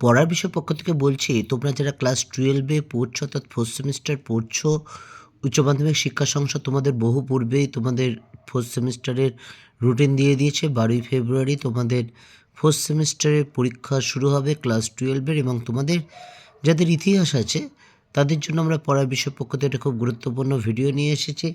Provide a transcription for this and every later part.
পড়ার বিষয় পক্ষ থেকে বলছি, তোমরা যারা ক্লাস টুয়েলভে পড়ছো অর্থাৎ ফোর্থ সেমিস্টার পড়ছো, উচ্চ মাধ্যমিক শিক্ষা সংসদ তোমাদের বহু পূর্বেই তোমাদের ফোর্থ সেমিস্টারের রুটিন দিয়ে দিয়েছে। বারোই ফেব্রুয়ারি তোমাদের ফোর্থ সেমিস্টারের পরীক্ষা শুরু হবে ক্লাস টুয়েলভের এবং তোমাদের যাদের ইতিহাস আছে, তাদের জন্য আমরা পড়ার বিষয় পক্ষ থেকে একটা খুব গুরুত্বপূর্ণ ভিডিও নিয়ে এসেছি।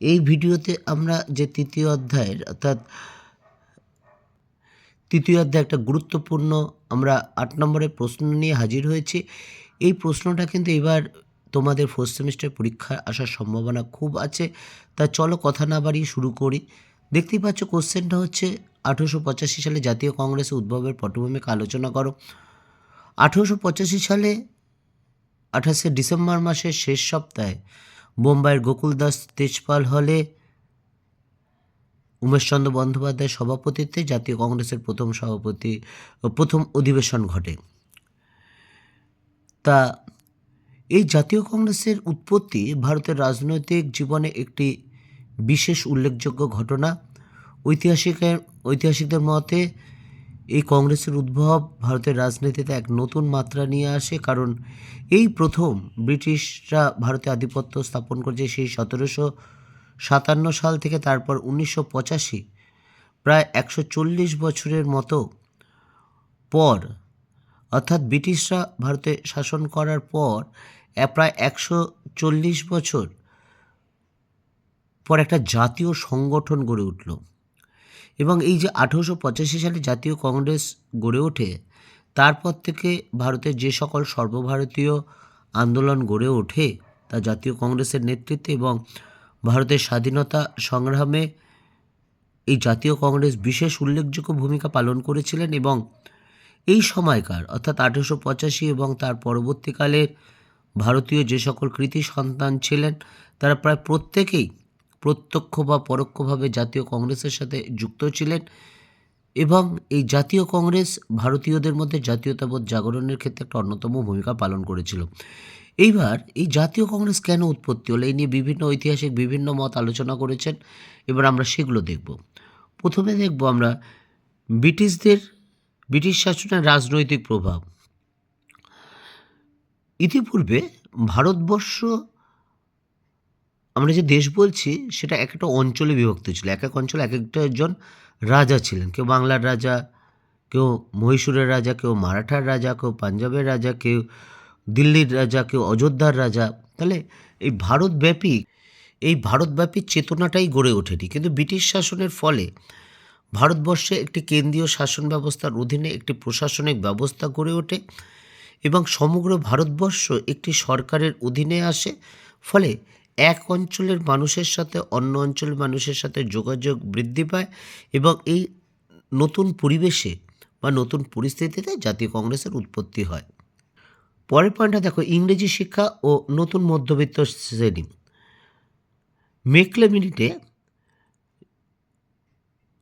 এই ভিডিওতে আমরা যে তৃতীয় অধ্যায়ের অর্থাৎ তৃতীয় অধ্যায়ে একটা গুরুত্বপূর্ণ আমরা আট নম্বরের প্রশ্ন নিয়ে হাজির হয়েছি। এই প্রশ্নটা কিন্তু এবার তোমাদের ফোর্থ সেমিস্টার পরীক্ষা আসার সম্ভাবনা খুব আছে। তা চলো কথা না বাড়িয়ে শুরু করি। দেখতেই পাচ্ছ কোশ্চেনটা হচ্ছে, আঠেরোশো পঁচাশি সালে জাতীয় কংগ্রেসের উদ্ভবের পটভূমিকে আলোচনা করো। আঠেরোশো পঁচাশি সালে আঠাশে ডিসেম্বর মাসের শেষ সপ্তাহে বোম্বাইয়ের গোকুলদাস তেজপাল হলে উমেশচন্দ্র বন্দ্যোপাধ্যায়ের সভাপতিত্বে জাতীয় কংগ্রেসের প্রথম সভাপতি, প্রথম অধিবেশন ঘটে। তা এই জাতীয় কংগ্রেসের উৎপত্তি ভারতের রাজনৈতিক জীবনে একটি বিশেষ উল্লেখযোগ্য ঘটনা। ঐতিহাসিকের ঐতিহাসিকদের মতে এই কংগ্রেসের উদ্ভব ভারতের রাজনীতিতে এক নতুন মাত্রা নিয়ে আসে, কারণ এই প্রথম ব্রিটিশরা ভারতে আধিপত্য স্থাপন করেছে সেই সতেরোশো সাতান্ন সাল থেকে তারপর উনিশশো পঁচাশি, প্রায় একশো চল্লিশ বছরের মতো পর, অর্থাৎ ব্রিটিশরা ভারতে শাসন করার পর প্রায় একশো চল্লিশ বছর পর একটা জাতীয় সংগঠন গড়ে উঠল। এবং এই যে আঠেরোশো পঁচাশি সালে জাতীয় কংগ্রেস গড়ে ওঠে, তারপর থেকে ভারতের যে সকল সর্বভারতীয় আন্দোলন গড়ে ওঠে, তা জাতীয় কংগ্রেসের নেতৃত্বে এবং ভারতের স্বাধীনতা সংগ্রামে এই জাতীয় কংগ্রেস বিশেষ উল্লেখযোগ্য ভূমিকা পালন করেছিলেন এবং এই সময়কার, অর্থাৎ আঠেরোশো পঁচাশি এবং তার পরবর্তীকালে ভারতীয় যে সকল কৃতি সন্তান ছিলেন, তারা প্রায় প্রত্যেকেই প্রত্যক্ষ বা পরোক্ষভাবে জাতীয় কংগ্রেসের সাথে যুক্ত ছিলেন এবং এই জাতীয় কংগ্রেস ভারতীয়দের মধ্যে জাতীয়তাবোধ জাগরণের ক্ষেত্রে একটা অন্যতম ভূমিকা পালন করেছিল। এইবার এই জাতীয় কংগ্রেস কেন উৎপত্তি হলো? এই নিয়ে বিভিন্ন ঐতিহাসিক, বিভিন্ন মত আলোচনা করেছেন। এবার আমরা সেগুলো দেখব। প্রথমে দেখব আমরা ব্রিটিশদের, ব্রিটিশ শাসনের রাজনৈতিক প্রভাব। ইতিপূর্বে ভারতবর্ষ, আমরা যে দেশ বলছি, সেটা এক একটা অঞ্চলে বিভক্ত ছিল। এক এক অঞ্চলে এক একটা একজন রাজা ছিলেন। কেউ বাংলার রাজা, কেউ মহীশূরের রাজা, কেউ মারাঠার রাজা, কেউ পাঞ্জাবের রাজা, কেউ দিল্লির রাজা কেউ অযোধ্যার রাজা, তাহলে এই ভারতব্যাপী এই ভারতব্যাপী চেতনাটাই গড়ে ওঠেনি। কিন্তু ব্রিটিশ শাসনের ফলে ভারতবর্ষে একটি কেন্দ্রীয় শাসন ব্যবস্থার অধীনে একটি প্রশাসনিক ব্যবস্থা গড়ে ওঠে এবং সমগ্র ভারতবর্ষ একটি সরকারের অধীনে আসে। ফলে এক অঞ্চলের মানুষের সাথে অন্য অঞ্চলের মানুষের সাথে যোগাযোগ বৃদ্ধি পায় এবং এই নতুন পরিবেশে বা নতুন পরিস্থিতিতে জাতীয় কংগ্রেসের উৎপত্তি হয়। পরের পয়েন্টটা দেখো, ইংরেজি শিক্ষা ও নতুন মধ্যবিত্ত শ্রেণি। মেকলে মিনিটে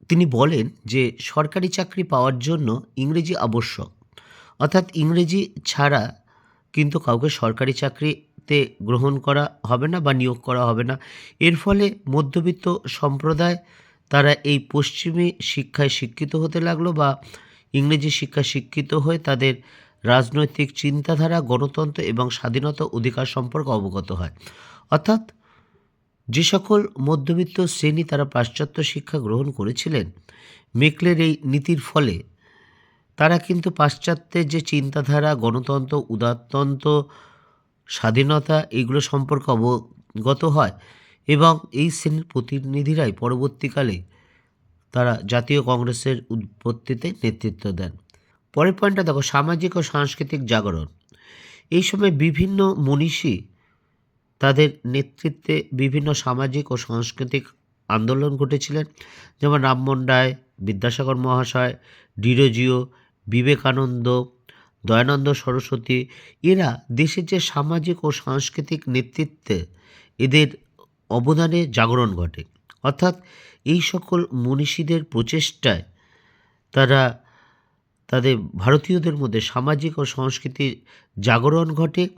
তিনি বলেন যে সরকারি চাকরি পাওয়ার জন্য ইংরেজি আবশ্যক। অর্থাৎ ইংরেজি ছাড়া কিন্তু কাউকে সরকারি চাকরিতে গ্রহণ করা হবে না বা নিয়োগ করা হবে না। এর ফলে মধ্যবিত্ত সম্প্রদায় তারা এই পশ্চিমী শিক্ষায় শিক্ষিত হতে লাগল বা ইংরেজি শিক্ষায় শিক্ষিত হয়ে তাদের রাজনৈতিক চিন্তাধারা, গণতন্ত্র এবং স্বাধীনতা অধিকার সম্পর্কে অবগত হয়। অর্থাৎ যে সকল মধ্যবিত্ত শ্রেণি তারা পাশ্চাত্য শিক্ষা গ্রহণ করেছিলেন, মেকলের এই নীতির ফলে তারা কিন্তু পাশ্চাত্যের যে চিন্তাধারা, গণতন্ত্র, উদারতন্ত্র, স্বাধীনতা এগুলো সম্পর্কে অবগত হয় এবং এই শ্রেণির প্রতিনিধিরাই পরবর্তীকালে তারা জাতীয় কংগ্রেসের উৎপত্তিতে নেতৃত্ব দেন। পরের পয়েন্টটা দেখো, সামাজিক ও সাংস্কৃতিক জাগরণ। এই সময় বিভিন্ন মনীষী তাদের নেতৃত্বে বিভিন্ন সামাজিক ও সাংস্কৃতিক আন্দোলন ঘটেছিলেন। যেমন রামমোহন রায় বিদ্যাসাগর মহাশয়, ডিরোজিও, বিবেকানন্দ, দয়ানন্দ সরস্বতী, এরা দেশের যে সামাজিক ও সাংস্কৃতিক নেতৃত্বে এদের অবদানে জাগরণ ঘটে। অর্থাৎ এই সকল মনীষীদের প্রচেষ্টায় তারা তাদের ভারতীয়দের মধ্যে সামাজিক ও সংস্কৃতির জাগরণ ঘটে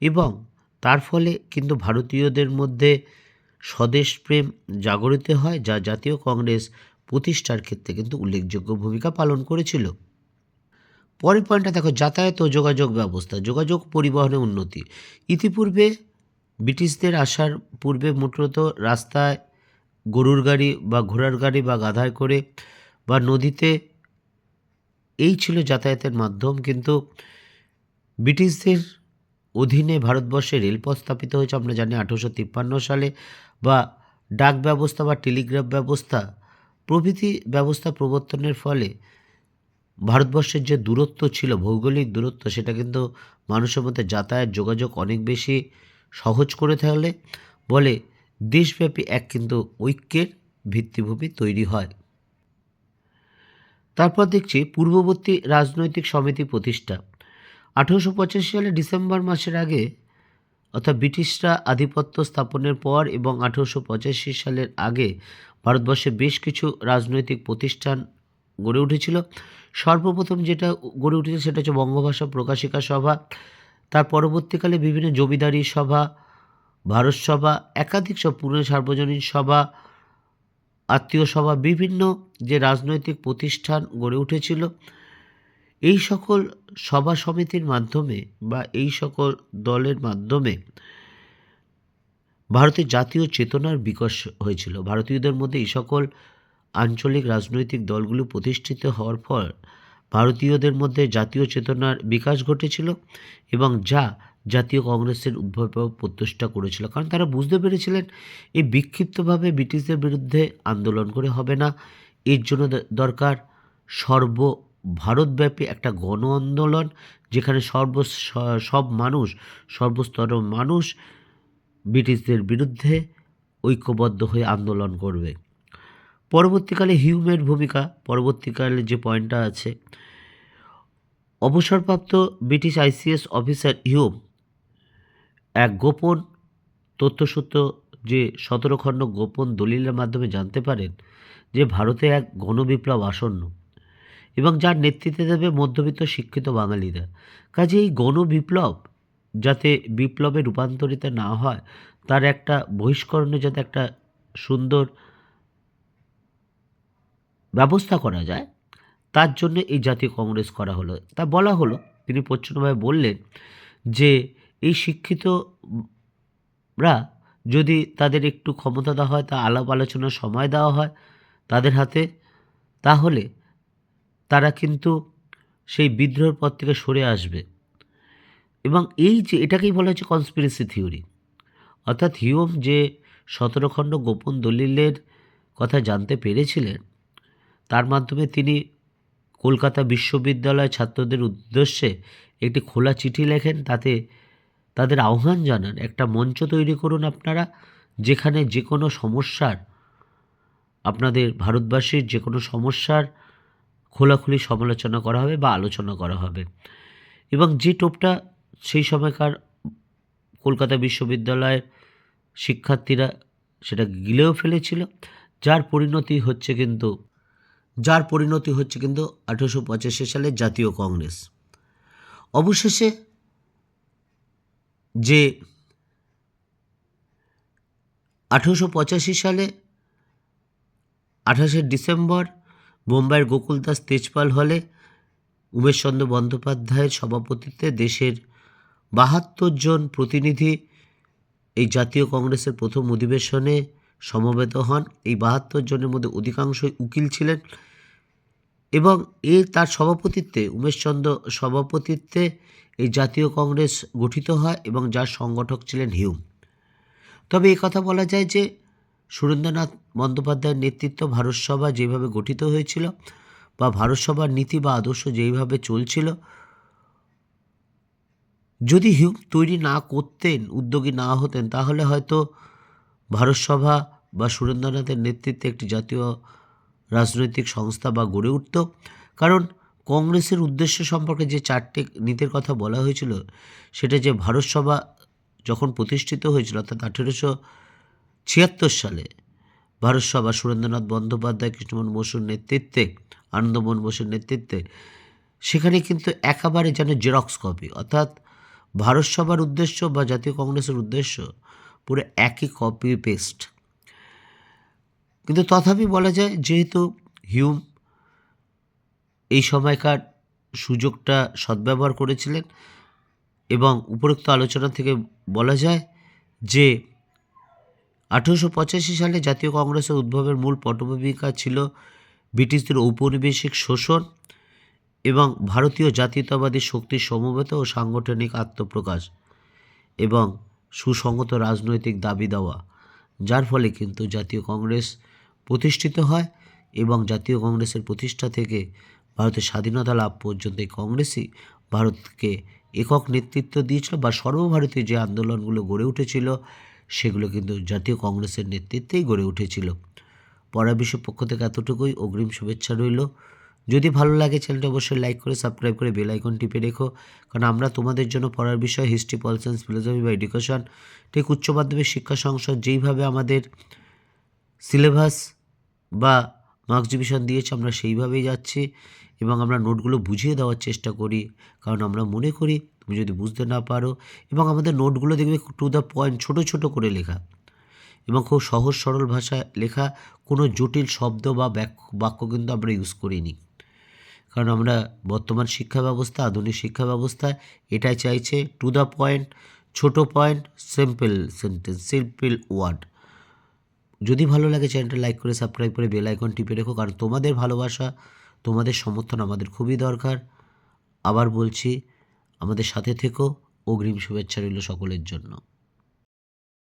এবং তার ফলে কিন্তু ভারতীয়দের মধ্যে স্বদেশপ্রেম জাগরিত হয়, যা জাতীয় কংগ্রেস প্রতিষ্ঠার ক্ষেত্রে কিন্তু উল্লেখযোগ্য ভূমিকা পালন করেছিল। পরের পয়েন্টটা দেখো, যাতায়াত ও যোগাযোগ ব্যবস্থা, যোগাযোগ পরিবহনে উন্নতি। ইতিপূর্বে ব্রিটিশদের আসার পূর্বে মূলত রাস্তায় গরুর গাড়ি বা ঘোড়ার গাড়ি বা গাধায় করে বা নদীতে এই ছিল যাতায়াতের মাধ্যম, কিন্তু ব্রিটিশদের অধীনে ভারতবর্ষে রেলপথ স্থাপিত হয়েছে, আমরা জানি আঠেরোশো তিপ্পান্ন সালে, বা ডাক ব্যবস্থা বা টেলিগ্রাফ ব্যবস্থা, প্রভৃতি ব্যবস্থা প্রবর্তনের ফলে ভারতবর্ষের যে দূরত্ব ছিল, ভৌগোলিক দূরত্ব, সেটা কিন্তু মানুষের মধ্যে যাতায়াত যোগাযোগ অনেক বেশি সহজ করে থাকলে বলে দেশব্যাপী এক কিন্তু ঐক্যের ভিত্তিভূমি তৈরি হয়। তারপর দেখছি পূর্ববর্তী রাজনৈতিক সমিতি প্রতিষ্ঠা। আঠেরোশো পঁচাশি সালে ডিসেম্বর মাসের আগে অর্থাৎ ব্রিটিশরা আধিপত্য স্থাপনের পর এবং আঠেরোশো পঁচাশি সালের আগে ভারতবর্ষে বেশ কিছু রাজনৈতিক প্রতিষ্ঠান গড়ে উঠেছিল। সর্বপ্রথম যেটা গড়ে উঠেছে সেটা হচ্ছে বঙ্গভাষা প্রকাশিকা সভা, তার পরবর্তীকালে বিভিন্ন জমিদারি সভা, ভারত সভা, একাধিক সব পুরনো সার্বজনীন সভা আত্মীয় সভা, বিভিন্ন যে রাজনৈতিক প্রতিষ্ঠান গড়ে উঠেছিল, এই সকল সভা সমিতির মাধ্যমে বা এই সকল দলের মাধ্যমে ভারতের জাতীয় চেতনার বিকাশ হয়েছিল। ভারতীয়দের মধ্যে এই সকল আঞ্চলিক রাজনৈতিক দলগুলো প্রতিষ্ঠিত হওয়ার পর ভারতীয়দের মধ্যে জাতীয় চেতনার বিকাশ ঘটেছিল এবং যা জাতীয় কংগ্রেসের উদ্ভব প্রতিষ্ঠা করেছিল। কারণ তারা বুঝতে পেরেছিলেন, এই বিক্ষিপ্তভাবে ব্রিটিশদের বিরুদ্ধে আন্দোলন করে হবে না। এর জন্য দরকার সর্ব ভারতব্যাপী একটা গণ আন্দোলন যেখানে সর্ব সব মানুষ, সর্বস্তর মানুষ ব্রিটিশদের বিরুদ্ধে ঐক্যবদ্ধ হয়ে আন্দোলন করবে। পরবর্তীকালে হিউমের ভূমিকা, পরবর্তীকালে যে পয়েন্টটা আছে, অবসরপ্রাপ্ত ব্রিটিশ আইসিএস অফিসার হিউম এক গোপন তথ্যসূত্র যে সতেরো খণ্ড গোপন দলিলের মাধ্যমে জানতে পারেন যে ভারতে এক গণবিপ্লব আসন্ন এবং যার নেতৃত্বে দেবে মধ্যবিত্ত শিক্ষিত বাঙালিরা। কাজে এই গণবিপ্লব যাতে বিপ্লবে রূপান্তরিত না হয়, তার একটা বহিষ্করণে যাতে একটা সুন্দর ব্যবস্থা করা যায়, তার জন্য এই জাতীয় কংগ্রেস করা হলো। তা বলা হলো, তিনি প্রচ্ছন্নভাবে বললেন যে এই শিক্ষিতরা যদি তাদের একটু ক্ষমতা দেওয়া হয়, তা আলাপ আলোচনার সময় দেওয়া হয় তাদের হাতে, তাহলে তারা কিন্তু সেই বিদ্রোহের পর থেকে সরে আসবে। এবং এই যে, এটাকেই বলা হচ্ছে কনস্পিরেসি থিওরি অর্থাৎ হিউম যে সতেরো খণ্ড গোপন দলিলের কথা জানতে পেরেছিলেন, তার মাধ্যমে তিনি কলকাতা বিশ্ববিদ্যালয় ছাত্রদের উদ্দেশ্যে একটি খোলা চিঠি লেখেন, তাতে তাদের আহ্বান জানান, একটা মঞ্চ তৈরি করুন আপনারা, যেখানে যে কোনো সমস্যার, আপনাদের ভারতবাসীর যে কোনো সমস্যার খোলাখুলি সমালোচনা করা হবে বা আলোচনা করা হবে। এবং যে টোপটা সেই সময়কার কলকাতা বিশ্ববিদ্যালয়ের শিক্ষার্থীরা সেটা গিলেও ফেলেছিল, যার পরিণতি হচ্ছে কিন্তু, যার পরিণতি হচ্ছে কিন্তু আঠেরোশো পঁচাশি সালে জাতীয় কংগ্রেস। অবশেষে যে আঠেরোশো পঁচাশি সালে আঠাশে ডিসেম্বর বোম্বাইয়ের গোকুলদাস তেজপাল হলে উমেশচন্দ্র বন্দ্যোপাধ্যায়ের সভাপতিত্বে দেশের বাহাত্তর জন প্রতিনিধি এই জাতীয় কংগ্রেসের প্রথম অধিবেশনে সমবেত হন। এই বাহাত্তর জনের মধ্যে অধিকাংশই উকিল ছিলেন এবং এর তার সভাপতিত্বে, উমেশচন্দ্র সভাপতিত্বে এই জাতীয় কংগ্রেস গঠিত হয় এবং যার সংগঠক ছিলেন হিউম। তবে কথা বলা যায় যে সুরেন্দ্রনাথ বন্দ্যোপাধ্যায়ের নেতৃত্ব ভারতসভা যেভাবে গঠিত হয়েছিল বা ভারতসভার নীতি বা আদর্শ যেইভাবে চলছিল, যদি হিউম তৈরি না করতেন, উদ্যোগী না হতেন, তাহলে হয়তো ভারতসভা বা সুরেন্দ্রনাথের নেতৃত্বে একটি জাতীয় রাজনৈতিক সংস্থা বা গড়ে উঠত। কারণ কংগ্রেসের উদ্দেশ্য সম্পর্কে যে চারটে নীতির কথা বলা হয়েছিল, সেটা যে ভারতসভা যখন প্রতিষ্ঠিত হয়েছিল, অর্থাৎ আঠেরোশো ছিয়াত্তর সালে ভারতসভা সুরেন্দ্রনাথ বন্দ্যোপাধ্যায়, কৃষ্ণমোহন বসুর নেতৃত্বে, আনন্দমোহন বসুর নেতৃত্বে, সেখানে কিন্তু একেবারে যেন জেরক্স কপি, অর্থাৎ ভারতসভার উদ্দেশ্য বা জাতীয় কংগ্রেসের উদ্দেশ্য পুরো একই কপি পেস্ট কিন্তু তথাপি বলা যায়, যেহেতু হিউম এই সময়কার সুযোগটা সদ্ব্যবহার করেছিলেন এবং উপরোক্ত আলোচনা থেকে বলা যায় যে আঠেরোশো পঁচাশি সালে জাতীয় কংগ্রেসের উদ্ভবের মূল পটভূমিকা ছিল ব্রিটিশদের ঔপনিবেশিক শোষণ এবং ভারতীয় জাতীয়তাবাদী শক্তির সমবেত ও সাংগঠনিক আত্মপ্রকাশ এবং সুসংগত রাজনৈতিক দাবি দেওয়া, যার ফলে কিন্তু জাতীয় কংগ্রেস প্রতিষ্ঠিত হয় এবং জাতীয় কংগ্রেসের প্রতিষ্ঠা থেকে ভারতের স্বাধীনতা লাভ পর্যন্ত কংগ্রেসই ভারতকে একক নেতৃত্ব দিয়েছিল বা সর্বভারতীয় যে আন্দোলনগুলো গড়ে উঠেছিল, সেগুলো কিন্তু জাতীয় কংগ্রেসের নেতৃত্বেই গড়ে উঠেছিল। পড়া বিশ্বের পক্ষ থেকে এতটুকুই। অগ্রিম শুভেচ্ছা রইল। যদি ভালো লাগে চ্যানেলটা, অবশ্যই লাইক করে, সাবস্ক্রাইব করে বেল আইকন টিপে রেখো। কারণ আমরা তোমাদের জন্য পড়ার বিষয়, হিস্ট্রি পল ফিলোসফি বা এডুকেশন। ঠিক উচ্চ মাধ্যমিক শিক্ষা সংসদ যেইভাবে আমাদের সিলেবাস বা মার্কস ডিভিশন দিয়েছে, আমরা সেইভাবেই যাচ্ছি। এবং আমরা নোটগুলো বুঝিয়ে দেওয়ার চেষ্টা করি। কারণ আমরা মনে করি, তুমি যদি বুঝতে না পারো, এবং আমাদের নোটগুলো দেখবে টু দ্য পয়েন্ট ছোটো ছোটো করে লেখা। এবং খুব সহজ, সরল ভাষায় লেখা কোনো জটিল শব্দ বা বাক্য কিন্তু আমরা ইউজ করিনি। কারণ আমরা বর্তমান শিক্ষা ব্যবস্থা, আধুনিক শিক্ষা ব্যবস্থা, এটাই চাইছে টু দ্য পয়েন্ট ছোট point simple sentence simple word যদি ভালো লাগে চ্যানেলটা লাইক করে সাবস্ক্রাইব করে বেল আইকন টিপে রেখো, কারণ তোমাদের ভালোবাসা তোমাদের সমর্থন আমাদের খুবই দরকার। আবার বলছি, আমাদের সাথে থেকো। অগ্রিম শুভেচ্ছা রইল সকলের জন্য।